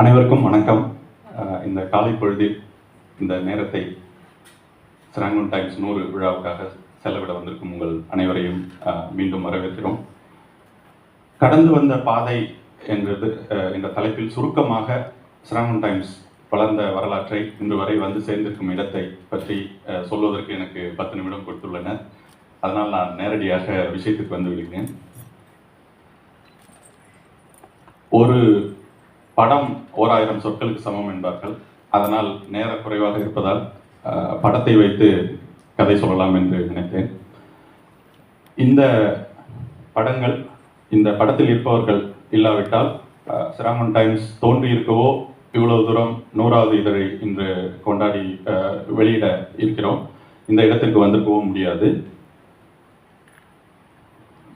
அனைவருக்கும் வணக்கம். இந்த காலை பொழுதில் இந்த நேரத்தை சிராங்கூன் டைம்ஸ் நூறு விழாவுக்காக செலவிட வந்திருக்கும் உங்கள் அனைவரையும் மீண்டும் வரவேற்கிறோம். கடந்து வந்த பாதை என்றது என்ற தலைப்பில் சுருக்கமாக சிராங்கூன் டைம்ஸ் வளர்ந்த வரலாற்றை இன்று வரை வந்து சேர்ந்திருக்கும் இடத்தை பற்றி சொல்வதற்கு எனக்கு பத்து நிமிடம் கொடுத்துள்ளனர் அதனால் நான் நேரடியாக விஷயத்துக்கு வந்து விடுகிறேன். ஒரு படம் ஓராயிரம் சொற்களுக்கு சமம் என்பார்கள். அதனால் நேர குறைவாக இருப்பதால் படத்தை வைத்து கதை சொல்லலாம் என்று நினைத்தேன். இந்த படங்கள் இந்த படத்தில் இருப்பவர்கள் இல்லாவிட்டால் சிராமன் டைம்ஸ் தோன்றியிருக்கவோ இவ்வளவு தூரம் நூறாவது இதழை இன்று கொண்டாடி வெளியிட இருக்கிறோம். இந்த இடத்திற்கு வந்திருக்கவும் முடியாது.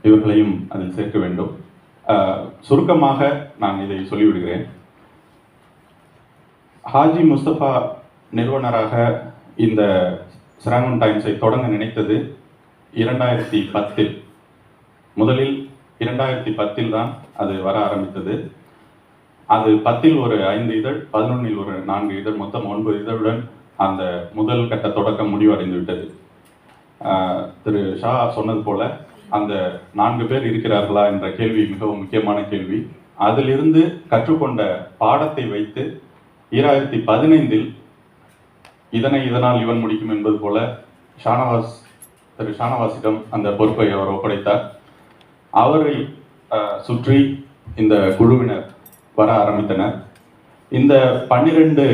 இவர்களையும் அதில் சேர்க்க வேண்டும். சுருக்கமாக நான் இதை சொல்லிவிடுகிறேன். ஹாஜி முஸ்தபா நிறுவனராக இந்த சிராங்கன் டைம்ஸை தொடங்க நினைத்தது இரண்டாயிரத்தி பத்தில். முதலில் இரண்டாயிரத்தி பத்தில் தான் அது வர ஆரம்பித்தது. அது பத்தில் ஒரு ஐந்து இதழ் பதினொன்னில் ஒரு நான்கு இதழ் மொத்தம் ஒன்பது இதழுடன் அந்த முதல் கட்ட தொடக்கம் முடிவடைந்து விட்டது திரு ஷா சொன்னது போல அந்த நான்கு பேர் இருக்கிறார்களா என்ற கேள்வி மிகவும் முக்கியமான கேள்வி. அதிலிருந்து கற்றுக்கொண்ட பாடத்தை வைத்து ஈராயிரத்தி பதினைந்தில் இதனை இதனால் இவன் முடிக்கும் என்பது போல ஷானவாஸ் திரு ஷானவாசிடம் அந்த பொறுப்பை அவர் ஒப்படைத்தார். அவரை சுற்றி இந்த குழுவினர் வர ஆரம்பித்தனர். இந்த பன்னிரண்டு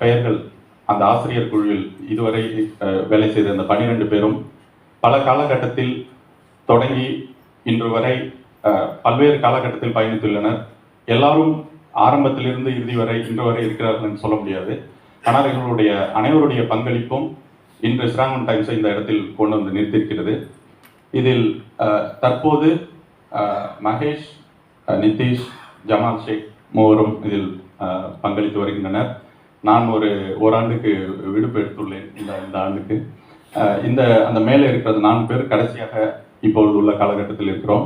பெயர்கள் அந்த ஆசிரியர் குழுவில் இதுவரை வேலை செய்த அந்த பன்னிரெண்டு பேரும் பல காலகட்டத்தில் தொடங்கி இன்று வரை பல்வேறு காலகட்டத்தில் பயணித்துள்ளனர். எல்லாரும் ஆரம்பத்திலிருந்து இறுதி வரை இன்று வரை இருக்கிறார்கள் என்று சொல்ல முடியாது. ஆனால் எங்களுடைய அனைவருடைய பங்களிப்பும் இன்று ஸ்ராங்கன் டைம்ஸை இந்த இடத்தில் கொண்டு வந்து நிறுத்தியிருக்கிறது. இதில் தற்போது மகேஷ் நிதிஷ் ஜமால் ஷேக் மூவரும் இதில் பங்களித்து வருகின்றனர். நான் ஒரு ஓராண்டுக்கு விடுப்பு எடுத்துள்ளேன் இந்த இந்த ஆண்டுக்கு. இந்த அந்த மேலே இருக்கிறது நான்கு பேர் கடைசியாக இப்பொழுது உள்ள காலகட்டத்தில் இருக்கிறோம்.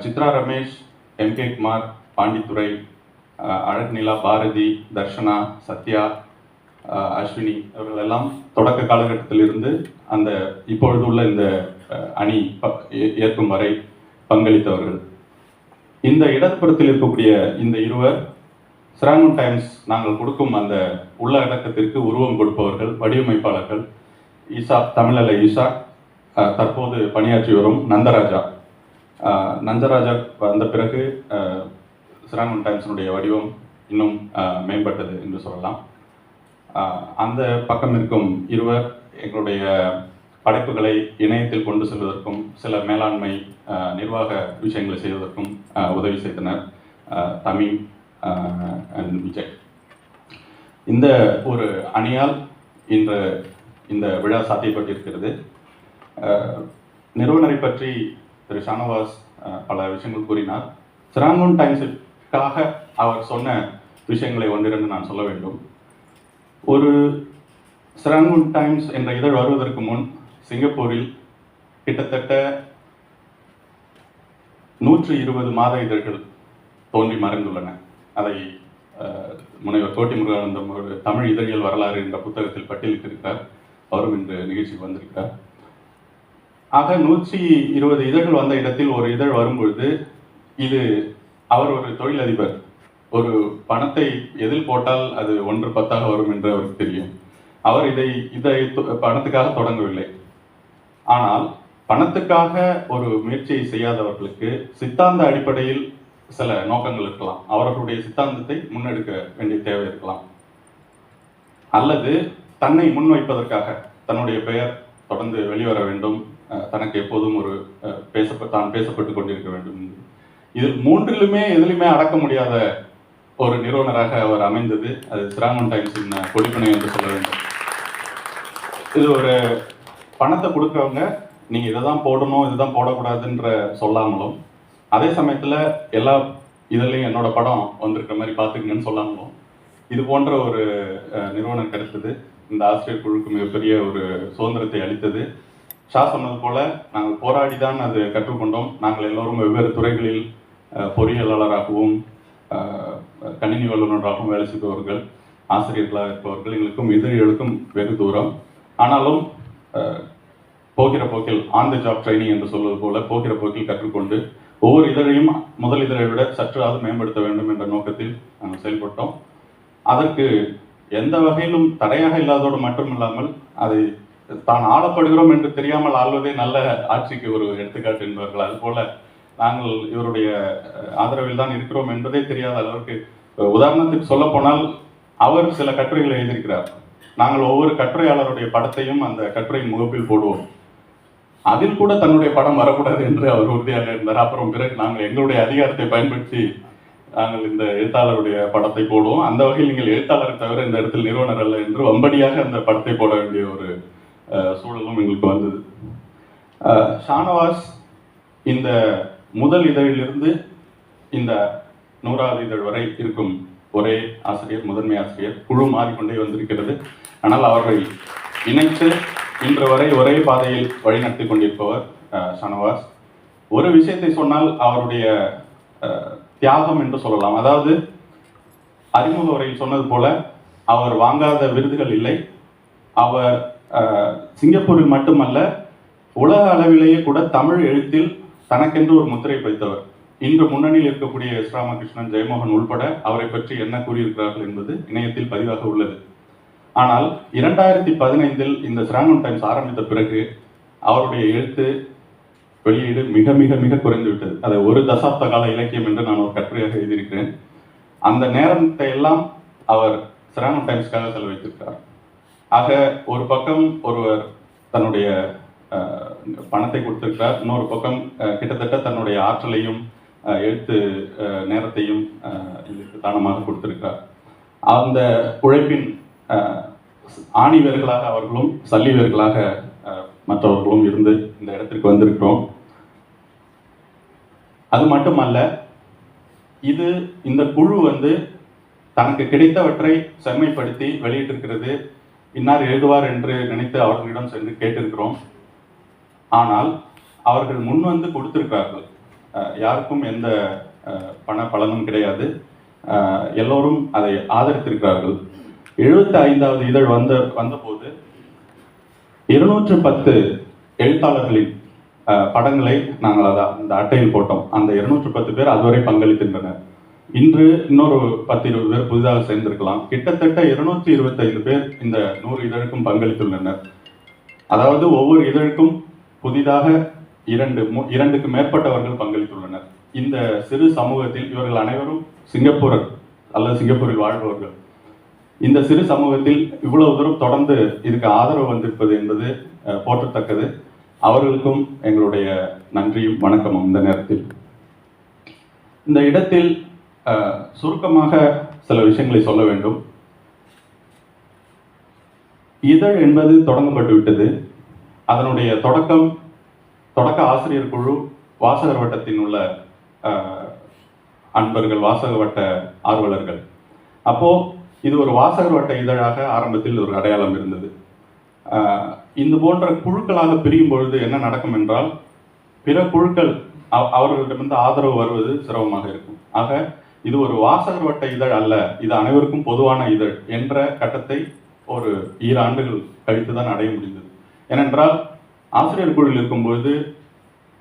சித்ரா ரமேஷ் எம் கே குமார் பாண்டித்துரை அழக்நிலா பாரதி தர்ஷனா சத்யா அஸ்வினி இவர்கள் எல்லாம் தொடக்க காலகட்டத்தில் இருந்து அந்த இப்பொழுது உள்ள இந்த அணி ஏ- ஏற்கும் வரை பங்களித்தவர்கள். இந்த இடதுபுறத்தில் இருக்கக்கூடிய இந்த இருவர் சிராங்கன் டைம்ஸ் நாங்கள் கொடுக்கும் அந்த உள்ளடக்கத்திற்கு உருவம் கொடுப்பவர்கள் வடிவமைப்பாளர்கள் ஈசா தமிழல ஈசா தற்போது பணியாற்றி வரும் நந்தராஜா. நந்தராஜா வந்த பிறகு சிராங்கன் டைம்ஸினுடைய வடிவம் இன்னும் மேம்பட்டது என்று சொல்லலாம். அந்த பக்கம் இருக்கும் இருவர் எங்களுடைய படைப்புகளை இணையத்தில் கொண்டு செல்வதற்கும் சில மேலாண்மை நிர்வாக விஷயங்களை செய்வதற்கும் உதவி செய்தனர் தமிழ் தமிம் அண்ட் விஜய். இந்த ஒரு அணியால் இன்று இந்த விழா சாத்தியப்பட்டிருக்கிறது. நிறுவனரை பற்றி திரு ஷானவாஸ் பல விஷயங்கள் கூறினார். சிராங்கூன் டைம்ஸுக்காக அவர் சொன்ன விஷயங்களை ஒன்றிரண்டு நான் சொல்ல வேண்டும். ஒரு சிராங்கூன் டைம்ஸ் என்ற இதழ் வருவதற்கு முன் சிங்கப்பூரில் கிட்டத்தட்ட நூற்று இருபது மாத இதழ்கள் தோன்றி மறைந்துள்ளன. அதை முனைவர் கோட்டி முருகானந்தம் ஒரு தமிழ் இதழியல் வரலாறு என்ற புத்தகத்தில் பட்டியலிட்டிருக்கிறார். அவரும் இந்த நிகழ்ச்சிக்கு வந்திருக்கிறார். ஆக நூற்றி இருபது இதழ்கள் வந்த இடத்தில் ஒரு இதழ் வரும்பொழுது இது அவர் ஒரு தொழிலதிபர். ஒரு பணத்தை எதில் போட்டால் அது ஒன்று பத்தாக வரும் என்று அவருக்கு தெரியும். அவர் இதை இதை தொ- பணத்துக்காக தொடங்கவில்லை. ஆனால் பணத்துக்காக ஒரு முயற்சியை செய்யாதவர்களுக்கு சித்தாந்த அடிப்படையில் சில நோக்கங்கள் இருக்கலாம். அவர்களுடைய சித்தாந்தத்தை முன்னெடுக்க வேண்டிய தேவை இருக்கலாம். அல்லது தன்னை முன்வைப்பதற்காக தன்னுடைய பெயர் தொடர்ந்து வெளிவர வேண்டும். தனக்கு எப்போதும் ஒரு அஹ், பேசப்ப தான் பேசப்பட்டு கொண்டிருக்க வேண்டும். இது மூன்றிலுமே எதிலுமே அடக்க முடியாத ஒரு நிறுவனராக அவர் அமைந்தது. அது சிராமன் டைம்ஸின் கொடிப்பனை என்று சொல்ல வேண்டும். இது ஒரு பணத்தை கொடுக்குறவங்க நீங்கள் இதை தான் போடணும் இதுதான் போடக்கூடாதுன்ற சொல்லாமலும் அதே சமயத்தில் எல்லா இதுலேயும் என்னோட படம் வந்திருக்கிற மாதிரி பார்த்துக்கங்கன்னு சொல்லாமலும் இது போன்ற ஒரு நிறுவனம் கிடைச்சது இந்த ஆசிரியர் குழுக்கு மிகப்பெரிய ஒரு சுதந்திரத்தை அளித்தது. ஷா சொன்னது போல நாங்கள் போராடி தான் அது கற்றுக்கொண்டோம். நாங்கள் எல்லோரும் வெவ்வேறு துறைகளில் பொறியியலாளராகவும் கணினி வல்லுநராகவும் வேலை செய்பவர்கள் ஆசிரியர்களாக இருப்பவர்கள் எங்களுக்கும் இதழிகளுக்கும் வெகு தூரம். ஆனாலும் போகிற போக்கில் ஆன் த ஜாப் ட்ரைனிங் என்று சொல்வது போல போகிற போக்கில் கற்றுக்கொண்டு ஒவ்வொரு இதழையும் முதல் இதழை விட சற்றாவது மேம்படுத்த வேண்டும் என்ற நோக்கத்தில் நாங்கள் செயல்பட்டோம். அதற்கு எந்த வகையிலும் தடையாக இல்லாதோடு மட்டுமில்லாமல் அதை தான் ஆளப்படுகிறோம் என்று தெரியாமல் ஆள்வதே நல்ல ஆட்சிக்கு ஒரு எடுத்துக்காட்டு என்பவர்கள். அதுபோல நாங்கள் இவருடைய ஆதரவில் தான் இருக்கிறோம் என்பதே தெரியாத அளவுக்கு உதாரணத்துக்கு சொல்ல போனால் அவர் சில கட்டுரைகளை எழுதியிருக்கிறார். நாங்கள் ஒவ்வொரு கட்டுரையாளருடைய படத்தையும் அந்த கட்டுரையின் முகப்பில் போடுவோம். அதில் கூட தன்னுடைய படம் வரக்கூடாது என்று அவர் உறுதியாக இருந்தார். அப்புறம் பிறகு நாங்கள் எங்களுடைய அதிகாரத்தை பயன்படுத்தி நாங்கள் இந்த எழுத்தாளருடைய படத்தை போடுவோம். அந்த வகையில் நீங்கள் எழுத்தாளரை தவிர இந்த இடத்தில் நிறுவனர் அல்ல என்று வம்படியாக அந்த படத்தை போட வேண்டிய ஒரு சூழலும் எங்களுக்கு வந்தது. ஷானவாஸ் இந்த முதல் இதழிலிருந்து இந்த நூறாவது இதழ் வரை இருக்கும் ஒரே ஆசிரியர் முதன்மை ஆசிரியர் குழு மாறிக்கொண்டே வந்திருக்கிறது. ஆனால் அவரை இணைத்து இன்று வரை ஒரே பாதையில் வழிநடத்தி கொண்டிருப்பவர் ஷானவாஸ். ஒரு விஷயத்தை சொன்னால் அவருடைய தியாகம் என்று சொல்லலாம். அதாவது அறிமுக உரையில் சொன்னது போல அவர் வாங்காத விருதுகள் இல்லை. அவர் சிங்கப்பூரில் மட்டுமல்ல உலக அளவிலேயே கூட தமிழ் எழுத்தில் தனக்கென்று ஒரு முத்திரை பதித்தவர். இன்று முன்னணியில் இருக்கக்கூடிய எஸ் ராமகிருஷ்ணன் ஜெயமோகன் உள்பட அவரை பற்றி என்ன கூறியிருக்கிறார்கள் என்பது இணையத்தில் பதிவாக உள்ளது. ஆனால் இரண்டாயிரத்தி பதினைந்தில் இந்த சிராங்கன் டைம்ஸ் ஆரம்பித்த பிறகு அவருடைய எழுத்து வெளியீடு மிக மிக மிக குறைந்து விட்டது. அதை ஒரு தசாப்த கால இலக்கியம் என்று நான் ஒரு கட்டுரையாக எழுதியிருக்கிறேன். அந்த நேரத்தை எல்லாம் அவர் சிரான டைம்ஸ்க்காக செலவழித்திருக்கிறார். ஆக ஒரு பக்கம் ஒருவர் தன்னுடைய பணத்தை கொடுத்திருக்கிறார். இன்னொரு பக்கம் கிட்டத்தட்ட தன்னுடைய ஆற்றலையும் எழுத்து நேரத்தையும் இதுக்கு தானமாக கொடுத்திருக்கிறார். அந்த உழைப்பின் ஆணிவர்களாக அவர்களும் சல்லிவர்களாக மற்றவர்களும் இருந்து இந்த இடத்திற்கு வந்திருக்கிறோம். அது மட்டுமல்ல இது இந்த குழு வந்து தனக்கு கிடைத்தவற்றை செம்மைப்படுத்தி வெளியிட்டிருக்கிறது. இன்னார் எழுதுவார் என்று நினைத்து அவர்களிடம் சென்று கேட்டிருக்கிறோம். ஆனால் அவர்கள் முன் வந்து கொடுத்திருக்கிறார்கள். யாருக்கும் எந்த பண பலனும் கிடையாது. எல்லோரும் அதை ஆதரித்திருக்கிறார்கள். எழுபத்தி ஐந்தாவது இதழ் வந்த வந்தபோது இருநூற்று பத்து எழுத்தாளர்களின் படங்களை நாங்கள் அதை அந்த அட்டையில் போட்டோம். அந்த இருநூற்றி பத்து பேர் அதுவரை பங்களித்திருந்தனர் இன்று இன்னொரு பத்து இருபது பேர் புதிதாக சேர்ந்திருக்கலாம். கிட்டத்தட்ட இருநூத்தி இருபத்தைந்து பேர் இந்த நூறு இதழுக்கும் பங்களித்துள்ளனர். அதாவது ஒவ்வொரு இதழுக்கும் புதிதாக இரண்டு மு- இரண்டுக்கு மேற்பட்டவர்கள் பங்களித்துள்ளனர். இந்த சிறு சமூகத்தில் இவர்கள் அனைவரும் சிங்கப்பூரர் அல்லது சிங்கப்பூரில் வாழ்பவர்கள். இந்த சிறு சமூகத்தில் இவ்வளவு தூரம் தொடர்ந்து இதுக்கு ஆதரவு வந்திருப்பது என்பது போற்றத்தக்கது. அவர்களுக்கும் எங்களுடைய நன்றியும் வணக்கமும் இந்த நேரத்தில். இந்த இடத்தில் சுருக்கமாக சில விஷயங்களை சொல்ல வேண்டும். இதழ் என்பது தொடங்கப்பட்டு விட்டது. அதனுடைய தொடக்கம் தொடக்க ஆசிரியர் குழு வாசகர் வட்டத்தின் உள்ள அன்பர்கள் வாசக வட்ட ஆர்வலர்கள். அப்போ இது ஒரு வாசகர் வட்ட இதழாக ஆரம்பத்தில் ஒரு அடையாளம் இருந்தது. இது போன்ற குழுக்களாக பிரியும் பொழுது என்ன நடக்கும் என்றால் பிற குழுக்கள் அவர்களிடமிருந்து ஆதரவு வருவது சிரமமாக இருக்கும். ஆக இது ஒரு வாசகர் வட்ட இதழ் அல்ல இது அனைவருக்கும் பொதுவான இதழ் என்ற கட்டத்தை ஒரு ஈர ஆண்டுகள் கழித்து தான் அடைய முடிந்தது. ஏனென்றால் ஆசிரியர் குழுவில் இருக்கும்பொழுது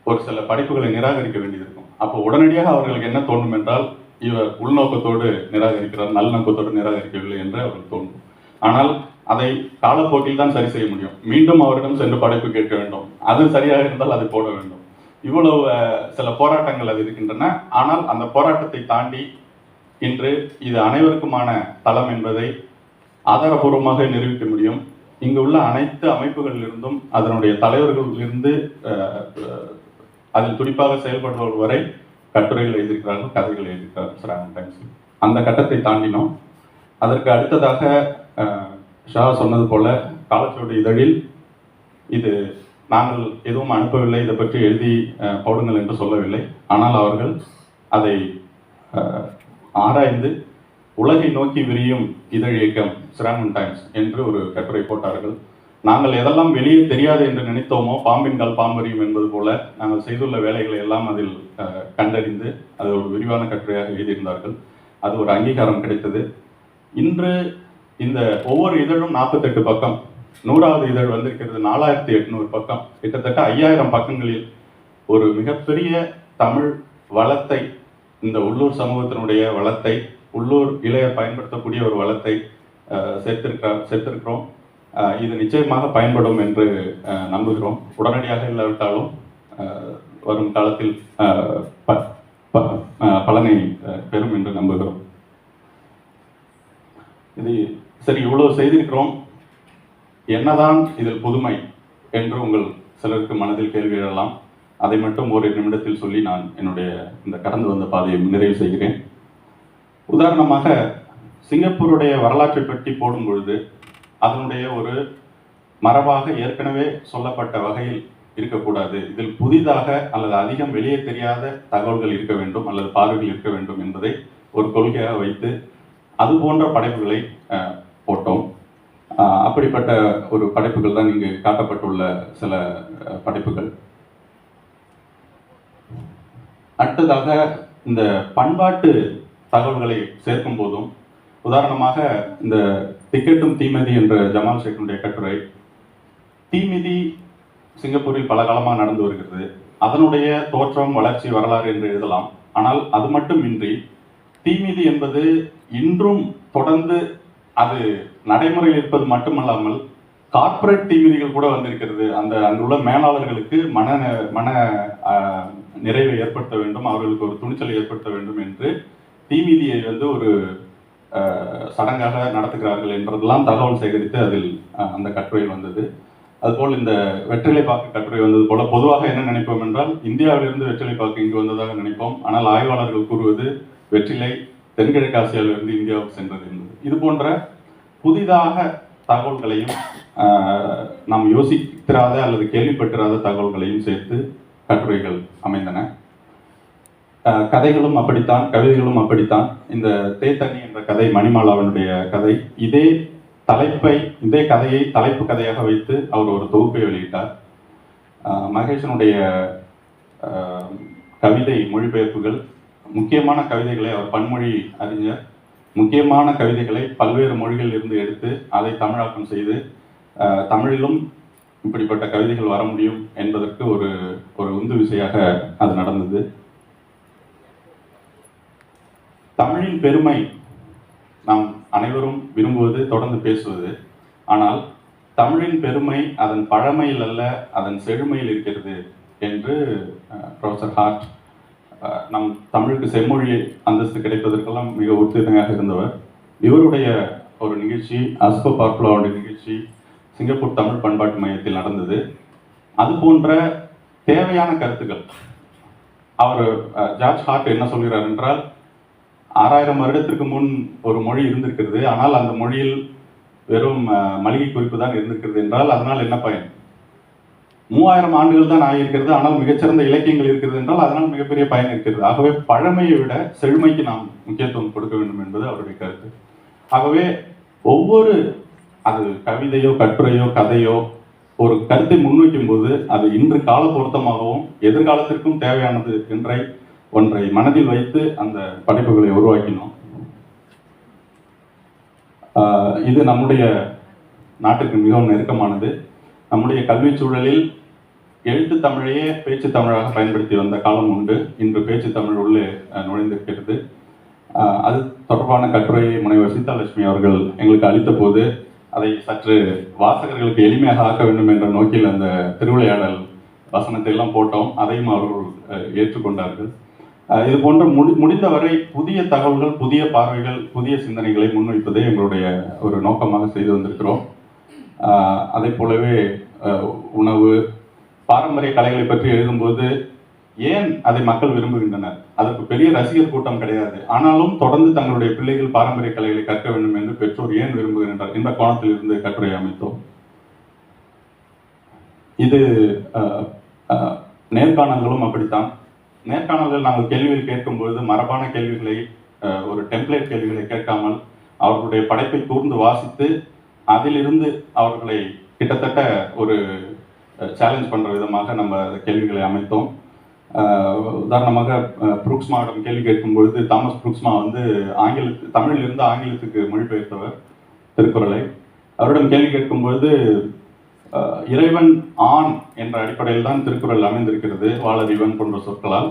ஒரு சில படைப்புகளை நிராகரிக்க வேண்டியிருக்கும் அப்போ உடனடியாக அவர்களுக்கு என்ன தோணும் என்றால் இவர் உள்நோக்கத்தோடு நிராகரிக்கிறார் நல்லொக்கத்தோடு நிராகரிக்கவில்லை என்று அவர்கள் தோன்றும். ஆனால் அதை காலப்போக்கில் தான் சரி செய்ய முடியும். மீண்டும் அவரிடம் சென்று படைப்பு கேட்க வேண்டும். அது சரியாக இருந்தால் அதை போட வேண்டும். இவ்வளவு சில போராட்டங்கள் அது இருக்கின்றன. ஆனால் அந்த போராட்டத்தை தாண்டி இன்று இது அனைவருக்குமான தளம் என்பதை ஆதாரபூர்வமாக நிரூபிக்க முடியும். இங்கு உள்ள அனைத்து அமைப்புகளிலிருந்தும் அதனுடைய தலைவர்களிலிருந்து அதில் துடிப்பாக செயல்படுபவர் வரை கட்டுரைகள் எழுதியிருக்கிறார்கள் கதைகள் எழுதியிருக்கிறார்கள். சிராங்கன் அந்த கட்டத்தை தாண்டினோம். அதற்கு அடுத்ததாக ஷா சொன்னது போல காலச்சுவடு இதழில் இது நாங்கள் எதுவும் அனுப்பவில்லை இதை பற்றி எழுதி போடுங்கள் என்று சொல்லவில்லை. ஆனால் அவர்கள் அதை ஆராய்ந்து உலகை நோக்கி விரியும் இதழ் இயக்கம் சிராமன் டைம்ஸ் என்று ஒரு கட்டுரை போட்டார்கள். நாங்கள் எதெல்லாம் வெளியே தெரியாது என்று நினைத்தோமோ பாம்பின்கால் பாம்பறியும் என்பது போல நாங்கள் செய்துள்ள வேலைகளை எல்லாம் அதில் கண்டறிந்து அது ஒரு விரிவான கட்டுரையாக எழுதியிருந்தார்கள். அது ஒரு அங்கீகாரம் கிடைத்தது. இன்று இந்த ஒவ்வொரு இதழும் நாற்பத்தெட்டு பக்கம். நூறாவது இதழ் வந்திருக்கிறது நாலாயிரத்தி எட்நூறு பக்கம். கிட்டத்தட்ட ஐயாயிரம் பக்கங்களில் ஒரு மிகப்பெரிய தமிழ் வளத்தை இந்த உள்ளூர் சமூகத்தினுடைய வளத்தை உள்ளூர் இளைய பயன்படுத்தக்கூடிய ஒரு வளத்தை சேர்த்திருக்க சேர்த்திருக்கிறோம். இது நிச்சயமாக பயன்படும் என்று நம்புகிறோம். உடனடியாக இல்லாவிட்டாலும் வரும் காலத்தில் இருக்கிறோம் என்னதான் இதில் புதுமை என்று உங்கள் சிலருக்கு மனதில் கேள்வி எழலாம். அதை மட்டும் ஒரு நிமிடத்தில் சொல்லி நான் என்னுடைய இந்த கடந்து வந்த பாதையை நிறைவு செய்கிறேன். உதாரணமாக சிங்கப்பூருடைய வரலாற்றை பற்றி போடும் பொழுது அதனுடைய ஒரு மரபாக ஏற்கனவே சொல்லப்பட்ட வகையில் இருக்கக்கூடாது. இதில் புதிதாக அல்லது அதிகம் வெளியே தெரியாத தகவல்கள் இருக்க வேண்டும் அல்லது பார்வைகள் இருக்க வேண்டும் என்பதை ஒரு கொள்கையாக வைத்து அது போன்ற படைப்புகளை போட்டோம். அப்படிப்பட்ட ஒரு படைப்புகள் தான் இங்கு காட்டப்பட்டுள்ள சில படைப்புகள். அடுத்ததாக இந்த பண்பாட்டு தகவல்களை சேர்க்கும் போதும் உதாரணமாக இந்த திக்கெட்டும் தீமதி என்ற ஜமால் ஷேக்கினுடைய கட்டுரை தீமிதி சிங்கப்பூரில் பல காலமாக நடந்து வருகிறது. அதனுடைய தோற்றம் வளர்ச்சி வரலாறு என்று எழுதலாம். ஆனால் அது மட்டுமின்றி தீமிதி என்பது இன்றும் தொடர்ந்து அது நடைமுறையில் இருப்பது மட்டுமல்லாமல் கார்ப்பரேட் தீமிதிகள் கூட வந்திருக்கிறது. அந்த அங்குள்ள மேலாளர்களுக்கு மன மன நிறைவை ஏற்படுத்த வேண்டும் அவர்களுக்கு ஒரு துணிச்சலை ஏற்படுத்த வேண்டும் என்று தீமிதியை வந்து ஒரு சடங்காக நடத்துகிறார்கள் என்றதெல்லாம் தகவல் சேகரித்து அதில் அந்த கட்டுரை வந்தது. அதுபோல் இந்த வெற்றிலை பாக்கு கட்டுரை வந்தது போல பொதுவாக என்ன நினைப்போம் என்றால் இந்தியாவிலிருந்து வெற்றிலை பாக்கு இங்கு வந்ததாக நினைப்போம். ஆனால் ஆய்வாளர்கள் கூறுவது வெற்றிலை தென்கிழக்கு ஆசியாவிலிருந்து இந்தியாவுக்கு சென்றது என்று. இது போன்ற புதிதாக தகவல்களையும் நாம் யோசித்திராத அல்லது கேள்விப்பட்டிராத தகவல்களையும் சேர்த்து கட்டுரைகள் அமைந்தன. கதைகளும் அப்படித்தான் கவிதைகளும் அப்படித்தான். இந்த தேத்தண்ணி என்ற கதை மணிமாலாவனுடைய கதை இதே தலைப்பை இதே கதையை தலைப்பு கதையாக வைத்து அவர் ஒரு தொகுப்பை வெளியிட்டார். மகேஷனுடைய கவிதை மொழிபெயர்ப்புகள் முக்கியமான கவிதைகளை அவர் பன்மொழி அறிஞர் முக்கியமான கவிதைகளை பல்வேறு மொழிகளில் இருந்து எடுத்து அதை தமிழாக்கம் செய்து தமிழிலும் இப்படிப்பட்ட கவிதைகள் வர முடியும் என்பதற்கு ஒரு ஒரு உந்து விசையாக அது நடந்தது. தமிழின் பெருமை நாம் அனைவரும் விரும்புவது தொடர்ந்து பேசுவது. ஆனால் தமிழின் பெருமை அதன் பழமையில் அல்ல அதன் செழுமையில் இருக்கிறது என்று ப்ரொஃபசர் ஹார்ட் நம் தமிழுக்கு செம்மொழி அந்தஸ்து கிடைப்பதற்கெல்லாம் மிக உறுதுணையாக இருந்தவர். இவருடைய ஒரு நிகழ்ச்சி அஸ்போ பார்ப்புலாவுடைய நிகழ்ச்சி சிங்கப்பூர் தமிழ் பண்பாட்டு மையத்தில் நடந்தது. அது போன்ற தேவையான கருத்துக்கள். அவர் ஜார்ஜ் ஹார்ட் என்ன சொல்கிறார் என்றால் ஆறாயிரம் வருடத்திற்கு முன் ஒரு மொழி இருந்திருக்கிறது. ஆனால் அந்த மொழியில் வெறும் மளிகை குறிப்பு தான் இருந்திருக்கிறது என்றால் அதனால் என்ன பயன்? மூவாயிரம் ஆண்டுகள் தான் ஆகியிருக்கிறது. ஆனால் மிகச்சிறந்த இலக்கியங்கள் இருக்கிறது என்றால் அதனால் மிகப்பெரிய பயன் இருக்கிறது. ஆகவே பழமையை விட செழுமைக்கு நாம் முக்கியத்துவம் கொடுக்க வேண்டும் என்பது அவருடைய கருத்து. ஆகவே ஒவ்வொரு அது கவிதையோ கட்டுரையோ கதையோ ஒரு கருத்தை முன்வைக்கும் போது அது இன்று கால பொருத்தமாகவும் எதிர்காலத்திற்கும் தேவையானது என்றை ஒன்றை மனதில் வைத்து அந்த படைப்புகளை உருவாக்கினோம். இது நம்முடைய நாட்டுக்கு மிகவும் நெருக்கமானது. நம்முடைய கல்வி சூழலில் எழுத்து தமிழையே பேச்சு தமிழாக பயன்படுத்தி வந்த காலம் உண்டு. இன்று பேச்சு தமிழ் உள்ளே நுழைந்திருக்கிறது. அது தொடர்பான கட்டுரையை முனைவர் சீதாலட்சுமி அவர்கள் எங்களுக்கு அளித்த போது அதை சற்று வாசகர்களுக்கு எளிமையாக ஆக்க வேண்டும் என்ற நோக்கில் அந்த திருவிளையாடல் வசனத்தை எல்லாம் போட்டோம். அதையும் அவர்கள் ஏற்றுக்கொண்டார்கள். இது போன்ற முடி முடிந்தவரை புதிய தகவல்கள் புதிய பார்வைகள் புதிய சிந்தனைகளை முன்வைப்பதே எங்களுடைய ஒரு நோக்கமாக செய்து வந்திருக்கிறோம். அதே அதை போலவே உணவு பாரம்பரிய கலைகளை பற்றி எழுதும்போது ஏன் அதை மக்கள் விரும்புகின்றனர்? அதற்கு பெரிய ரசிகர் கூட்டம் கிடையாது. ஆனாலும் தொடர்ந்து தங்களுடைய பிள்ளைகள் பாரம்பரிய கலைகளை கற்க வேண்டும் என்று பெற்றோர் ஏன் விரும்புகின்றனர்? இந்த கோணத்தில் இருந்து கட்டுரை அமைத்தோம். இது நேர்காணல்களும் அப்படித்தான். நேர்காணல்கள் நாங்கள் கேள்விகள் கேட்கும்பொழுது மரபான கேள்விகளை ஒரு டெம்ப்ளேட் கேள்விகளை கேட்காமல் அவர்களுடைய படைப்பை கூர்ந்து வாசித்து அதிலிருந்து அவர்களை கிட்டத்தட்ட ஒரு சேலஞ்ச் பண்ணுற விதமாக நம்ம அந்த கேள்விகளை அமைத்தோம். உதாரணமாக ஆஹ் புரூக்ஸ்மாவிடம் கேள்வி கேட்கும்பொழுது தாமஸ் புரூக்ஸ்மா வந்து ஆங்கிலத்து தமிழிலிருந்து ஆங்கிலத்துக்கு மொழிபெயர்த்தவர் திருக்குறளை. அவரிடம் கேள்வி கேட்கும்பொழுது இறைவன் ஆண் என்ற அடிப்படையில் தான் திருக்குறள் அமைந்திருக்கிறது வாழறிவன் போன்ற சொற்களால்.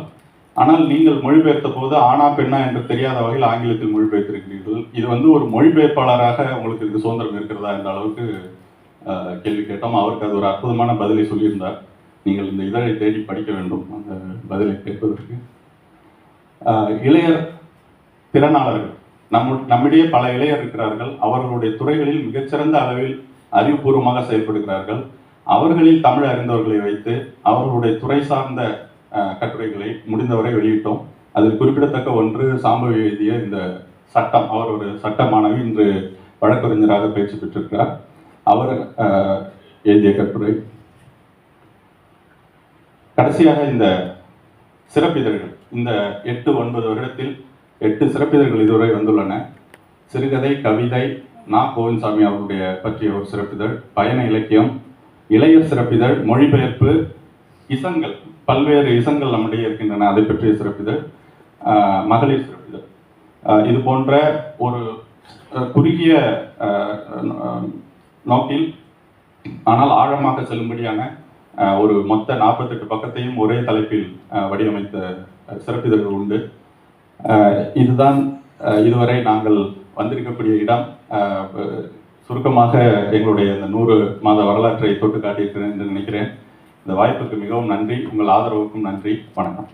ஆனால் நீங்கள் மொழிபெயர்த்த போது ஆணா பெண்ணா என்று தெரியாத வகையில் ஆங்கிலத்தில் மொழிபெயர்த்திருக்கிறீர்கள். இது வந்து ஒரு மொழிபெயர்ப்பாளராக உங்களுக்கு இது சுதந்திரம் இருக்கிறதா என்ற அளவுக்கு கேள்வி கேட்டோம். அவருக்கு அது ஒரு அற்புதமான பதிலை சொல்லியிருந்தார். நீங்கள் இந்த இதழை தேடி படிக்க வேண்டும் அந்த பதிலை கேட்பதற்கு. ஆஹ் இளையர் திறனாளர்கள். நம்ம நம்மிடையே பல இளையர் இருக்கிறார்கள். அவர்களுடைய துறைகளில் மிகச்சிறந்த அளவில் அறிவுபூர்வமாக செயல்படுகிறார்கள். அவர்களில் தமிழ் அறிந்தவர்களை வைத்து அவர்களுடைய துறை சார்ந்த கட்டுரைகளை முடிந்தவரை வெளியிட்டோம். அதில் குறிப்பிடத்தக்க ஒன்று சாம்பவி எழுதிய இந்த சட்டம். அவர் ஒரு சட்ட மாணவி இன்று வழக்கறிஞராக பேச்சு பெற்றிருக்கிறார். அவர் ஆஹ், எழுதிய கட்டுரை. கடைசியாக இந்த சிறப்பிதழ்கள் இந்த எட்டு ஒன்பது வருடத்தில் எட்டு சிறப்பிதழ்கள் இதுவரை வந்துள்ளன. சிறுகதை கவிதை நா. கோவிந்தசாமி அவருடைய பற்றிய ஒரு சிறப்பிதழ் பயண இலக்கியம் இளையர் சிறப்பிதழ் மொழிபெயர்ப்பு இசங்கள் பல்வேறு இசங்கள் நம்மிடையே இருக்கின்றன அதை பற்றிய சிறப்பிதழ் ஆஹ், மகளிர் சிறப்பிதழ். ஆஹ், இது போன்ற ஒரு குறுகிய நோக்கில் ஆனால் ஆழமாக செல்லும்படியான ஒரு மொத்த நாற்பத்தெட்டு பக்கத்தையும் ஒரே தலைப்பில் வடிவமைத்த சிறப்பிதழ்கள் உண்டு. இதுதான் இதுவரை நாங்கள் வந்திருக்கக்கூடிய இடம். சுருக்கமாக எங்களுடைய இந்த நூறு மாத வரலாற்றை தொட்டு காட்டியிருக்கிறேன் என்று நினைக்கிறேன். இந்த வாய்ப்புக்கு மிகவும் நன்றி. உங்கள் ஆதரவுக்கும் நன்றி. வணக்கம்.